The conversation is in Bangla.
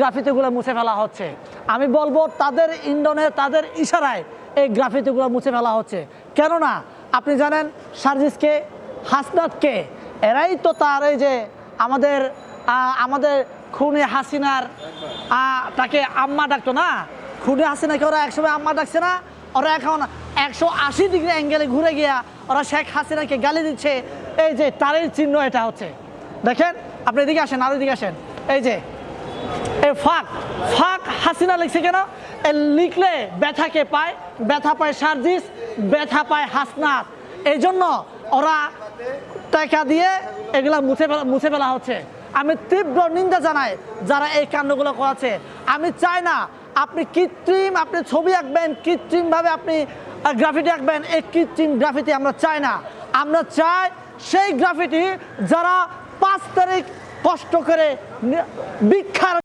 গ্রাফিতিগুলো মুছে ফেলা হচ্ছে। আমি বলব তাদের ইন্ধনে, তাদের ইশারায় এই গ্রাফিতিগুলো মুছে ফেলা হচ্ছে। কেননা, আপনি জানেন, সার্জিসকে, হাসনাতকে, এরাই তো তার এই যে আমাদের আমাদের খুনে হাসিনার তাকে আম্মা ডাকতো না? খুনে হাসিনাকে ওরা একসময় আম্মা ডাকছে না? ওরা এখন একশো আশি ডিগ্রি অ্যাঙ্গেলে ঘুরে গিয়া ওরা শেখ হাসিনাকে গালি দিচ্ছে। এই যে তারের চিহ্ন এটা হচ্ছে। দেখেন, আপনি এদিকে আসেন, আর এদিকে আসেন। এই যে এই ফাঁক ফাঁক হাসিনা লিখছে কেন? এ লিখলে ব্যথাকে পায়? ব্যথা পায় সার্জিস, ব্যথা পায় হাসনাত। এই জন্য ওরা টাকা দিয়ে এগুলা মুছে ফেলা মুছে ফেলা হচ্ছে। আমি তীব্র নিন্দা জানাই যারা এই কাণ্ডগুলো করাচ্ছে আমি চাই না আপনি কৃত্রিম আপনি ছবি আঁকবেন, কৃত্রিমভাবে আপনি গ্রাফিটি আঁকবেন। এই কৃত্রিম গ্রাফিটি আমরা চাই না। আমরা চাই সেই গ্রাফিটি যারা পাঁচ তারিখ কষ্ট করে ভিক্ষার